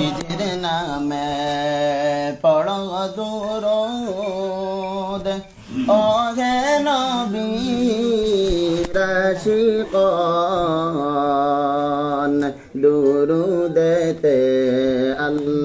নবীজির নামে পড় দুরুদ। ও হে নবী রাশিকন দুরুদেতে আল্লাহ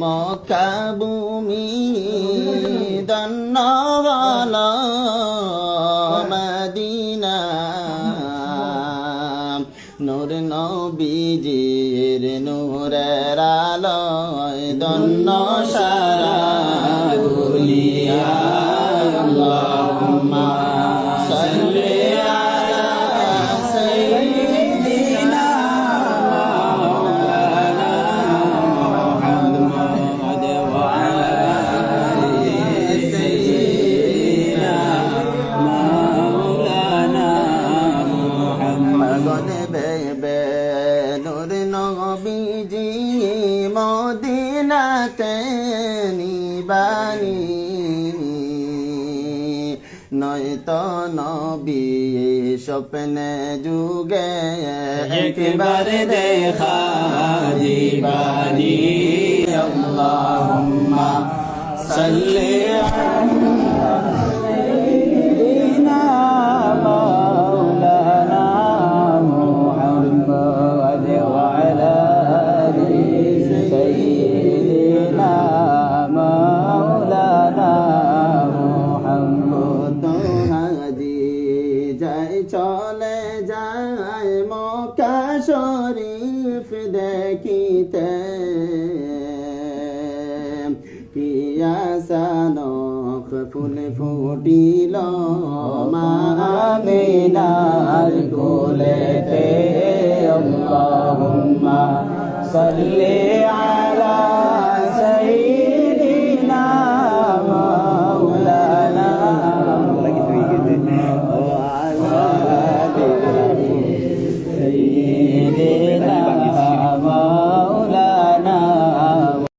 মকাবুমি হল মদিনা। নূর নবীজির নূরের আলোয় ধন্য সারা নবীজি মদিনাতে নিবানি। নয়তো নবী স্বপ্নে যুগে একবার দেখা দিবানি। আল্লাহুম্মা সাল্লি আলা যায় মক্কা শরীফ দেখিতে। পিয়াসানক ফুল ফুটিল মামিনার কোলেতে? আল্লাহুম্মা সাল্লি